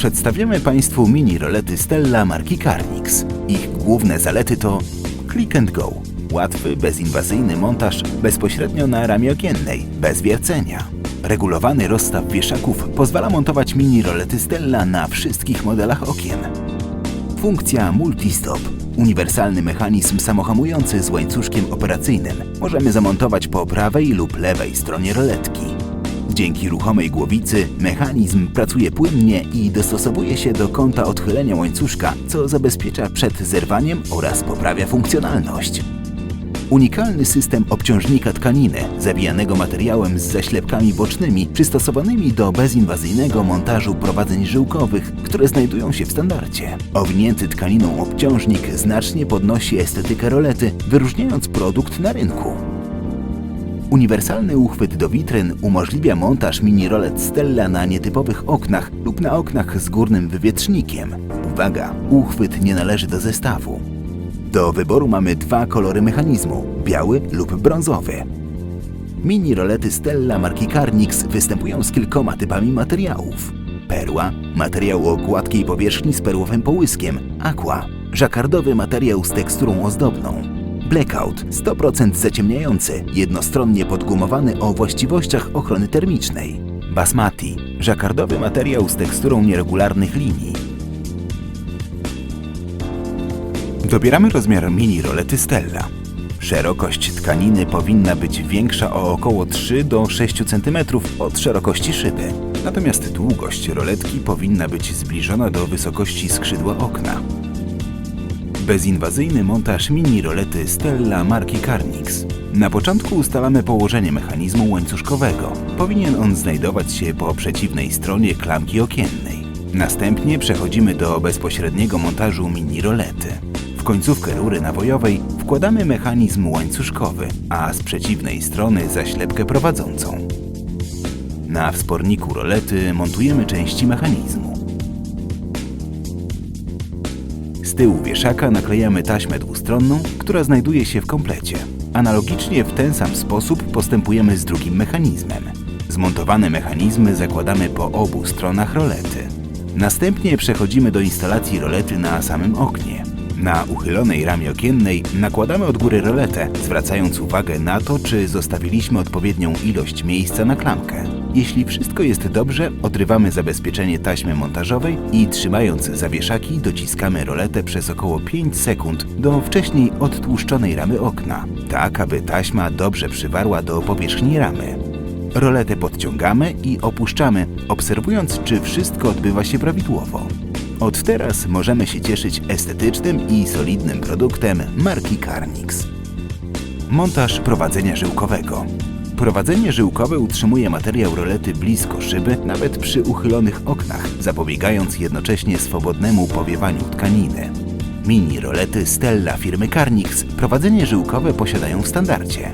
Przedstawiamy Państwu mini rolety Stella marki Carnix. Ich główne zalety to click and go, łatwy, bezinwazyjny montaż bezpośrednio na ramie okiennej, bez wiercenia. Regulowany rozstaw wieszaków pozwala montować mini rolety Stella na wszystkich modelach okien. Funkcja multistop. Uniwersalny mechanizm samohamujący z łańcuszkiem operacyjnym możemy zamontować po prawej lub lewej stronie roletki. Dzięki ruchomej głowicy mechanizm pracuje płynnie i dostosowuje się do kąta odchylenia łańcuszka, co zabezpiecza przed zerwaniem oraz poprawia funkcjonalność. Unikalny system obciążnika tkaniny, zawijanego materiałem z zaślepkami bocznymi, przystosowanymi do bezinwazyjnego montażu prowadzeń żyłkowych, które znajdują się w standardzie. Owinięty tkaniną obciążnik znacznie podnosi estetykę rolety, wyróżniając produkt na rynku. Uniwersalny uchwyt do witryn umożliwia montaż mini rolet Stella na nietypowych oknach lub na oknach z górnym wywietrznikiem. Uwaga, uchwyt nie należy do zestawu. Do wyboru mamy dwa kolory mechanizmu, biały lub brązowy. Mini rolety Stella marki Carnix występują z kilkoma typami materiałów. Perła, materiał o gładkiej powierzchni z perłowym połyskiem, aqua, żakardowy materiał z teksturą ozdobną, blackout, 100% zaciemniający, jednostronnie podgumowany o właściwościach ochrony termicznej, basmati, żakardowy materiał z teksturą nieregularnych linii, Dobieramy rozmiar mini rolety Stella. Szerokość tkaniny powinna być większa o około 3 do 6 cm od szerokości szyby. Natomiast długość roletki powinna być zbliżona do wysokości skrzydła okna. Bezinwazyjny montaż mini rolety Stella marki Carnix. Na początku ustalamy położenie mechanizmu łańcuszkowego. Powinien on znajdować się po przeciwnej stronie klamki okiennej. Następnie przechodzimy do bezpośredniego montażu mini rolety. W końcówkę rury nawojowej wkładamy mechanizm łańcuszkowy, a z przeciwnej strony zaślepkę prowadzącą. Na wsporniku rolety montujemy części mechanizmu. Tyłu wieszaka naklejamy taśmę dwustronną, która znajduje się w komplecie. Analogicznie w ten sam sposób postępujemy z drugim mechanizmem. Zmontowane mechanizmy zakładamy po obu stronach rolety. Następnie przechodzimy do instalacji rolety na samym oknie. Na uchylonej ramie okiennej nakładamy od góry roletę, zwracając uwagę na to, czy zostawiliśmy odpowiednią ilość miejsca na klamkę. Jeśli wszystko jest dobrze, odrywamy zabezpieczenie taśmy montażowej i trzymając zawieszaki dociskamy roletę przez około 5 sekund do wcześniej odtłuszczonej ramy okna, tak aby taśma dobrze przywarła do powierzchni ramy. Roletę podciągamy i opuszczamy, obserwując, czy wszystko odbywa się prawidłowo. Od teraz możemy się cieszyć estetycznym i solidnym produktem marki Carnix. Montaż prowadzenia żyłkowego. Prowadzenie żyłkowe utrzymuje materiał rolety blisko szyby, nawet przy uchylonych oknach, zapobiegając jednocześnie swobodnemu powiewaniu tkaniny. Mini rolety Stella firmy Carnix prowadzenie żyłkowe posiadają w standardzie.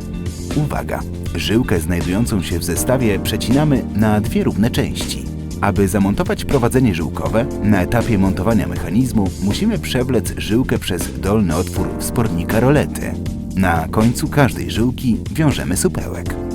Uwaga! Żyłkę znajdującą się w zestawie przecinamy na dwie równe części. Aby zamontować prowadzenie żyłkowe, na etapie montowania mechanizmu musimy przewlec żyłkę przez dolny otwór wspornika rolety. Na końcu każdej żyłki wiążemy supełek.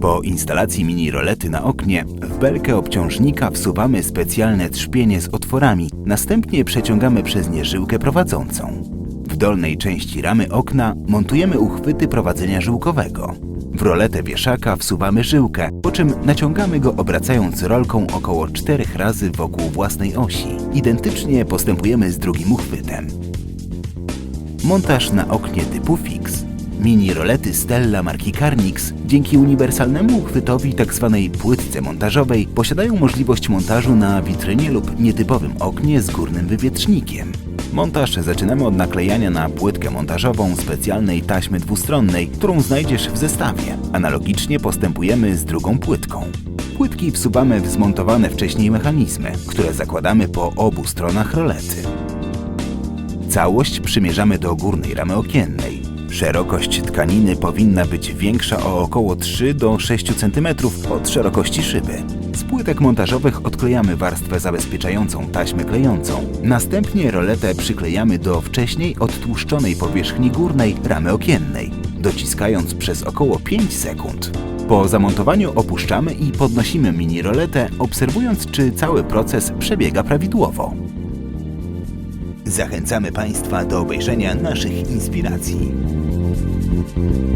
Po instalacji mini rolety na oknie, w belkę obciążnika wsuwamy specjalne trzpienie z otworami, następnie przeciągamy przez nie żyłkę prowadzącą. W dolnej części ramy okna montujemy uchwyty prowadzenia żyłkowego. W roletę wieszaka wsuwamy żyłkę, po czym naciągamy go obracając rolką około 4 razy wokół własnej osi. Identycznie postępujemy z drugim uchwytem. Montaż na oknie typu fix. Mini rolety Stella marki Carnix dzięki uniwersalnemu uchwytowi tzw. płytce montażowej posiadają możliwość montażu na witrynie lub nietypowym oknie z górnym wywietrznikiem. Montaż zaczynamy od naklejania na płytkę montażową specjalnej taśmy dwustronnej, którą znajdziesz w zestawie. Analogicznie postępujemy z drugą płytką. Płytki wsuwamy w zmontowane wcześniej mechanizmy, które zakładamy po obu stronach rolety. Całość przymierzamy do górnej ramy okiennej. Szerokość tkaniny powinna być większa o około 3 do 6 cm od szerokości szyby. Z płytek montażowych odklejamy warstwę zabezpieczającą taśmę klejącą. Następnie roletę przyklejamy do wcześniej odtłuszczonej powierzchni górnej ramy okiennej. dociskając przez około 5 sekund. Po zamontowaniu opuszczamy i podnosimy mini roletę, obserwując czy cały proces przebiega prawidłowo. Zachęcamy Państwa do obejrzenia naszych inspiracji. Thank you.